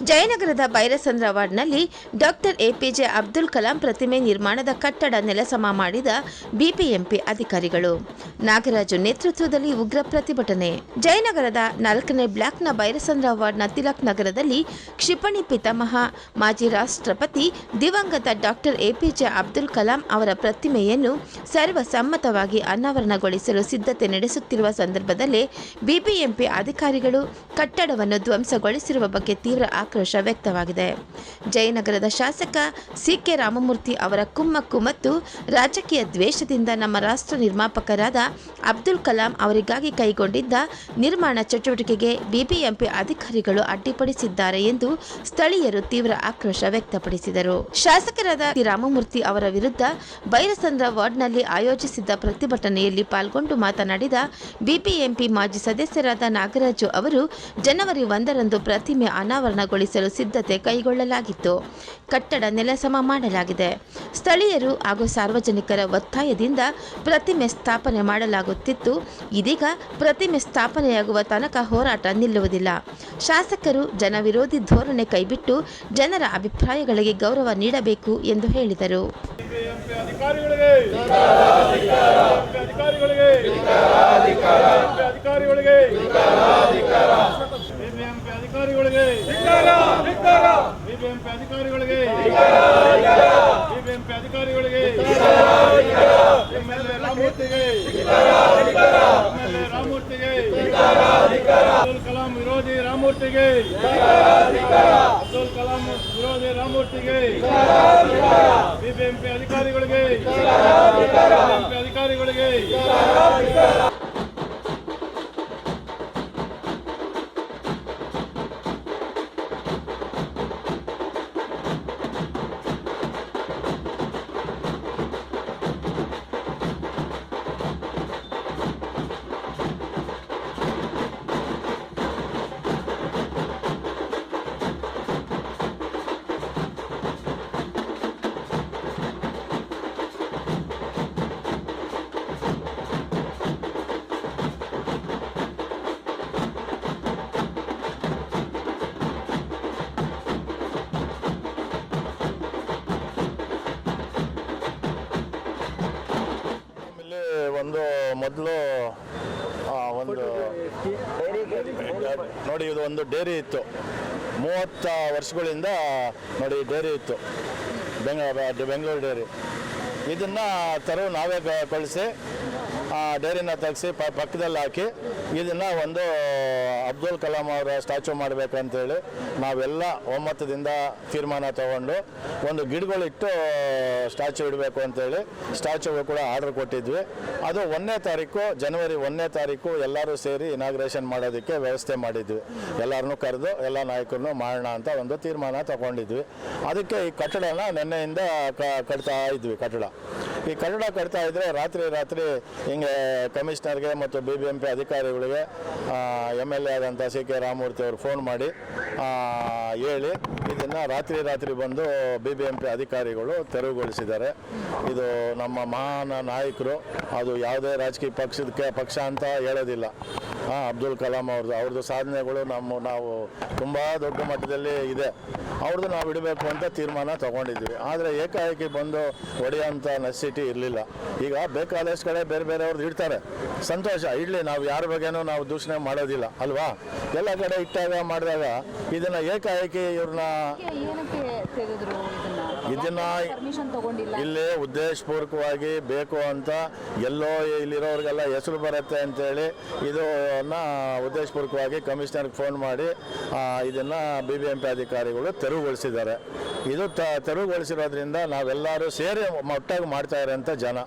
ಜಯನಗರದ ಬೈರಸಂದ್ರ ವಾರ್ಡ್ನಲ್ಲಿ doctor APJ Abdul Kalam ಪ್ರತಿಮೆ ನಿರ್ಮಾಣದ ಕಟ್ಟಡ ನೆಲಸಮ ಮಾಡಿದ ಬಿಬಿಎಂಪಿ ಅಧಿಕಾರಿಗಳು. ನಾಗರಾಜು ನೇತೃತ್ವದಲ್ಲಿ ಉಗ್ರ ಪ್ರತಿಭಟನೆ. ಜಯನಗರದ ನಾಲ್ಕನೇ ಬ್ಲಾಕ್ನ ಬೈರಸಂದ್ರ ವಾರ್ಡ್ನ ತಿಲಕ್ ನಗರದಲ್ಲಿ ಕ್ಷಿಪಣಿ ಪಿತಾಮಹ, ಮಾಜಿ ರಾಷ್ಟ್ರಪತಿ ದಿವಂಗತ ಡಾಕ್ಟರ್ ಎಪಿಜೆ ಅಬ್ದುಲ್ ಕಲಾಂ ಅವರ ಪ್ರತಿಮೆಯನ್ನು ಸರ್ವಸಮ್ಮತವಾಗಿ ಅನಾವರಣಗೊಳಿಸಲು ಸಿದ್ಧತೆ ನಡೆಸುತ್ತಿರುವ ಸಂದರ್ಭದಲ್ಲೇ ಬಿಬಿಎಂಪಿ ಅಧಿಕಾರಿಗಳು ಕಟ್ಟಡವನ್ನು ಧ್ವಂಸಗೊಳಿಸಿರುವ ಬಗ್ಗೆ ತೀವ್ರ ಆಕ್ರೋಶ ವ್ಯಕ್ತವಾಗಿದೆ. ಜಯನಗರದ ಶಾಸಕ ಸಿಕೆ ರಾಮಮೂರ್ತಿ ಅವರ ಕುಮ್ಮಕ್ಕು ಮತ್ತು ರಾಜಕೀಯ ದ್ವೇಷದಿಂದ ನಮ್ಮ ರಾಷ್ಟ್ರ ನಿರ್ಮಾಪಕರಾದ ಅಬ್ದುಲ್ ಕಲಾಂ ಅವರಿಗಾಗಿ ಕೈಗೊಂಡಿದ್ದ ನಿರ್ಮಾಣ ಚಟುವಟಿಕೆಗೆ ಬಿಬಿಎಂಪಿ ಅಧಿಕಾರಿಗಳು ಅಡ್ಡಿಪಡಿಸಿದ್ದಾರೆ ಎಂದು ಸ್ಥಳೀಯರು ತೀವ್ರ ಆಕ್ರೋಶ ವ್ಯಕ್ತಪಡಿಸಿದರು. ಶಾಸಕರಾದ ರಾಮಮೂರ್ತಿ ಅವರ ವಿರುದ್ಧ ಬೈರಸಂದ್ರ ವಾರ್ಡ್ನಲ್ಲಿ ಆಯೋಜಿಸಿದ್ದ ಪ್ರತಿಭಟನೆಯಲ್ಲಿ ಪಾಲ್ಗೊಂಡು ಮಾತನಾಡಿದ ಬಿಬಿಎಂಪಿ ಮಾಜಿ ಸದಸ್ಯರಾದ ನಾಗರಾಜು ಅವರು, ಜನವರಿ ಒಂದರಂದು ಪ್ರತಿಮೆ ಅನಾವರಣಗೊಳಿಸಲು ಸಿದ್ಧತೆ ಕೈಗೊಳ್ಳಲಾಗಿತ್ತು. ಕಟ್ಟಡ ನೆಲಸಮ ಮಾಡಲಾಗಿದೆ. ಸ್ಥಳೀಯರು ಹಾಗೂ ಸಾರ್ವಜನಿಕರ ಒತ್ತಾಯದಿಂದ ಪ್ರತಿಮೆ ಸ್ಥಾಪನೆ ಮಾಡಲಾಗುತ್ತಿತ್ತು. ಇದೀಗ ಪ್ರತಿಮೆ ಸ್ಥಾಪನೆಯಾಗುವ ತನಕ ಹೋರಾಟ ನಿಲ್ಲುವುದಿಲ್ಲ. ಶಾಸಕರು ಜನವಿರೋಧಿ ಧೋರಣೆ ಕೈಬಿಟ್ಟು ಜನರ ಅಭಿಪ್ರಾಯಗಳಿಗೆ ಗೌರವ ನೀಡಬೇಕು ಎಂದು ಹೇಳಿದರು. ಅಧಿಕಾರಿಗಳಿಗೆ. ಬಿಬಿಎಂಪಿ ಅಧಿಕಾರಿಗಳಿಗೆ. ಬಿಬಿಎಂಪಿ ಅಧಿಕಾರಿಗಳಿಗೆ. ಎಂಎಲ್ಎ ರಾಮಮೂರ್ತಿಗೆ. ಎಂಎಲ್ಎ ರಾಮಮೂರ್ತಿಗೆ. ಅಬ್ದುಲ್ ಕಲಾಂ ವಿರೋಧಿ ರಾಮಮೂರ್ತಿಗೆ. ಅಬ್ದುಲ್ ಕಲಾಂ ವಿರೋಧಿ ರಾಮಮೂರ್ತಿಗೆ. ಬಿಬಿಎಂಪಿ ಅಧಿಕಾರಿಗಳಿಗೆ. ಬಿಬಿಎಂಪಿ ಅಧಿಕಾರಿಗಳಿಗೆ. ಮೊದಲು ಒಂದು ನೋಡಿ, ಇದು ಒಂದು ಡೇರಿ ಇತ್ತು. ಮೂವತ್ತ ವರ್ಷಗಳಿಂದ ನೋಡಿ, ಡೇರಿ ಇತ್ತು. ಬೆಂಗ, ಬೆಂಗಳೂರು ಡೇರಿ. ಇದನ್ನು ತರೋ ನಾವೇ ಕಳಿಸಿ ಡೇರಿನ ತೆಗೆಸಿ ಪ ಪಕ್ಕದಲ್ಲಿ ಹಾಕಿ ಇದನ್ನು ಒಂದು ಅಬ್ದುಲ್ ಕಲಾಂ ಅವರ ಸ್ಟ್ಯಾಚು ಮಾಡಬೇಕಂತೇಳಿ ನಾವೆಲ್ಲ ಒಮ್ಮತದಿಂದ ತೀರ್ಮಾನ ತಗೊಂಡು ಒಂದು ಗಿಡಗಳಿಟ್ಟು ಸ್ಟ್ಯಾಚು ಇಡಬೇಕು ಅಂತೇಳಿ ಸ್ಟ್ಯಾಚು ಕೂಡ ಆರ್ಡರ್ ಕೊಟ್ಟಿದ್ವಿ. ಅದು ಒಂದನೇ ತಾರೀಕು, ಜನವರಿ ಒಂದನೇ ತಾರೀಕು ಎಲ್ಲರೂ ಸೇರಿ ಇನಾಗ್ರೇಷನ್ ಮಾಡೋದಕ್ಕೆ ವ್ಯವಸ್ಥೆ ಮಾಡಿದ್ವಿ. ಎಲ್ಲರನ್ನೂ ಕರೆದು ಎಲ್ಲ ನಾಯಕರನ್ನು ಮಾಡೋಣ ಅಂತ ಒಂದು ತೀರ್ಮಾನ ತಗೊಂಡಿದ್ವಿ. ಅದಕ್ಕೆ ಈ ಕಟ್ಟಡನ ನಿನ್ನೆಯಿಂದ ಕಟ್ತಾ ಇದ್ವಿ ಕಟ್ಟಡ. ಈ ಕಟ್ಟಡ ಕಟ್ತಾ ಇದ್ರೆ ರಾತ್ರಿ ರಾತ್ರಿ ಹಿಂಗೆ ಕಮಿಷನರ್ಗೆ ಮತ್ತು ಬಿ ಬಿ ಎಂ ಪಿ ಅಧಿಕಾರಿಗಳಿಗೆ ಎಂ ಎಲ್ ಎ ಆದಂಥ ಸಿ ಕೆ ರಾಮಮೂರ್ತಿ ಅವರು ಫೋನ್ ಮಾಡಿ ಹೇಳಿ, ಇದನ್ನು ರಾತ್ರಿ ರಾತ್ರಿ ಬಂದು ಬಿ ಬಿ ಎಂ ಪಿ ಅಧಿಕಾರಿಗಳು ತೆರವುಗೊಳಿಸಿದ್ದಾರೆ. ಇದು ನಮ್ಮ ಮಹಾನ್ ನಾಯಕರು, ಅದು ಯಾವುದೇ ರಾಜಕೀಯ ಪಕ್ಷದಕ್ಕೆ ಪಕ್ಷ ಅಂತ ಹೇಳೋದಿಲ್ಲ. ಹಾಂ, ಅಬ್ದುಲ್ ಕಲಾಂ ಅವ್ರದ್ದು ಅವ್ರದ್ದು ಸಾಧನೆಗಳು ನಮ್ಮ, ನಾವು ತುಂಬ ದೊಡ್ಡ ಮಟ್ಟದಲ್ಲಿ ಇದೆ. ಅವ್ರದ್ದು ನಾವು ಇಡಬೇಕು ಅಂತ ತೀರ್ಮಾನ ತಗೊಂಡಿದ್ವಿ ಆದರೆ ಏಕಾಏಕಿ ಬಂದು ಹೊಡೆಯೋಂಥ ನೆಸಿಟಿ ಇರಲಿಲ್ಲ. ಈಗ ಬೇಕಾದಷ್ಟು ಕಡೆ ಬೇರೆ ಬೇರೆ ಅವ್ರದ್ದು ಇಡ್ತಾರೆ. ಸಂತೋಷ, ಇಡಲಿ, ನಾವು ಯಾರ ಬಗ್ಗೆನೂ ನಾವು ದೂಷಣೆ ಮಾಡೋದಿಲ್ಲ, ಅಲ್ವಾ? ಎಲ್ಲ ಕಡೆ ಇಟ್ಟಾಗ ಮಾಡಿದಾಗ ಇದನ್ನು ಏಕಾಏಕಿ ಇವ್ರನ್ನ ಇದನ್ನ ಇಲ್ಲಿ ಉದ್ದೇಶಪೂರ್ವಕವಾಗಿ ಬೇಕು ಅಂತ ಎಲ್ಲೋ ಇಲ್ಲಿರೋರಿಗೆಲ್ಲ ಹೆಸರು ಬರುತ್ತೆ ಅಂತೇಳಿ ಇದನ್ನ ಉದ್ದೇಶಪೂರ್ವಕವಾಗಿ ಕಮಿಷನರ್ಗೆ ಫೋನ್ ಮಾಡಿ ಇದನ್ನ ಬಿ ಬಿ ಎಂ ಪಿ ಅಧಿಕಾರಿಗಳು ತೆರವುಗೊಳಿಸಿದ್ದಾರೆ. ಇದು ತ ತೆರವುಗೊಳಿಸಿರೋದ್ರಿಂದ ನಾವೆಲ್ಲರೂ ಸೇರಿ ಒಟ್ಟಾಗಿ ಮಾಡ್ತಾ ಇರೋಂಥ ಜನ.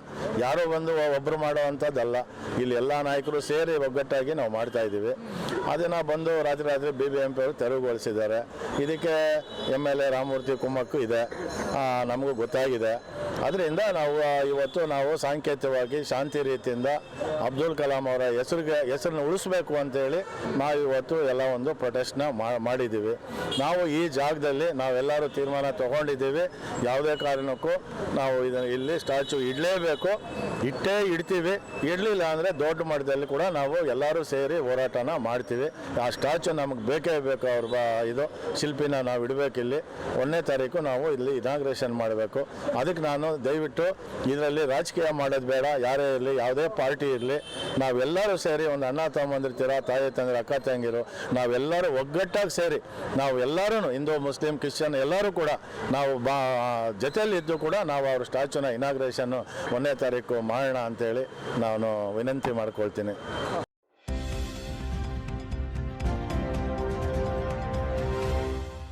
ಯಾರೋ ಬಂದು ಒಬ್ಬರು ಮಾಡೋ ಅಂಥದ್ದಲ್ಲ ಇಲ್ಲಿ ಎಲ್ಲ ನಾಯಕರು ಸೇರಿ ಒಗ್ಗಟ್ಟಾಗಿ ನಾವು ಮಾಡ್ತಾ ಇದ್ದೀವಿ. ಅದನ್ನು ಬಂದು ರಾತ್ರಿ ರಾತ್ರಿ ಬಿ ಬಿ ಎಂ ಪಿ ಅವರು ತೆರವುಗೊಳಿಸಿದ್ದಾರೆ. ಇದಕ್ಕೆ ಎಂ ಎಲ್ ಎ ರಾಮಮೂರ್ತಿ ಕುಮ್ಮಕ್ಕು ಇದೆ. ನಮಗೂ ಗೊತ್ತಾಗಿದೆ. ಅದರಿಂದ ನಾವು ಇವತ್ತು ನಾವು ಸಾಂಕೇತಿಕವಾಗಿ ಶಾಂತಿ ರೀತಿಯಿಂದ ಅಬ್ದುಲ್ ಕಲಾಂ ಅವರ ಹೆಸರಿಗೆ, ಹೆಸರನ್ನು ಉಳಿಸ್ಬೇಕು ಅಂತೇಳಿ ನಾವು ಇವತ್ತು ಎಲ್ಲ ಒಂದು ಪ್ರೊಟೆಸ್ಟ್ನ ಮಾಡಿದ್ದೀವಿ. ನಾವು ಈ ಜಾಗದಲ್ಲಿ ನಾವೆಲ್ಲರೂ ತೀರ್ಮಾನ ತಗೊಂಡಿದ್ದೀವಿ. ಯಾವುದೇ ಕಾರಣಕ್ಕೂ ನಾವು ಇದನ್ನು ಇಲ್ಲಿ ಸ್ಟ್ಯಾಚು ಇಡಲೇಬೇಕು. ಇಟ್ಟೇ ಇಡ್ತೀವಿ. ಇಡಲಿಲ್ಲ ಅಂದರೆ ದೊಡ್ಡ ಮಟ್ಟದಲ್ಲಿ ಕೂಡ ನಾವು ಎಲ್ಲರೂ ಸೇರಿ ಹೋರಾಟನ ಮಾಡ್ತೀವಿ. ಆ ಸ್ಟ್ಯಾಚು ನಮಗೆ ಬೇಕೇ ಬೇಕು ಅವ್ರ ಬ, ಇದು, ಶಿಲ್ಪಿನ ನಾವು ಇಡಬೇಕಿಲ್ಲಿ. ಒಂದನೇ ತಾರೀಕು ನಾವು ಇಲ್ಲಿ ಇನಾಗ್ರೇಷನ್ ಮಾಡಬೇಕು. ಅದಕ್ಕೆ ನಾನು ದಯವಿಟ್ಟು ಇದರಲ್ಲಿ ರಾಜಕೀಯ ಮಾಡೋದು ಬೇಡ, ಯಾರೇ ಇರಲಿ, ಯಾವುದೇ ಪಾರ್ಟಿ ಇರಲಿ, ನಾವೆಲ್ಲರೂ ಸೇರಿ ಒಂದು ಅಣ್ಣ ತಮ್ಮಂದಿರ್ತೀರ, ತಾಯಿ ತಂದಿರ ಅಕ್ಕ ತಂಗಿರು, ನಾವೆಲ್ಲರೂ ಒಗ್ಗಟ್ಟಾಗಿ ಸೇರಿ, ನಾವು ಎಲ್ಲರೂ ಹಿಂದೂ, ಮುಸ್ಲಿಂ, ಕ್ರಿಶ್ಚಿಯನ್ ಎಲ್ಲರೂ ಕೂಡ ನಾವು ಬಾ, ಜೊತೆಯಲ್ಲಿದ್ದು ಕೂಡ ನಾವು ಅವ್ರ ಸ್ಟ್ಯಾಚುನ ಇನಾಗ್ರೇಷನ್ನು ಒಂದನೇ ತಾರೀಕು ಮಾಡೋಣ ಅಂತೇಳಿ ನಾನು ವಿನಂತಿ ಮಾಡ್ಕೊಳ್ತೀನಿ.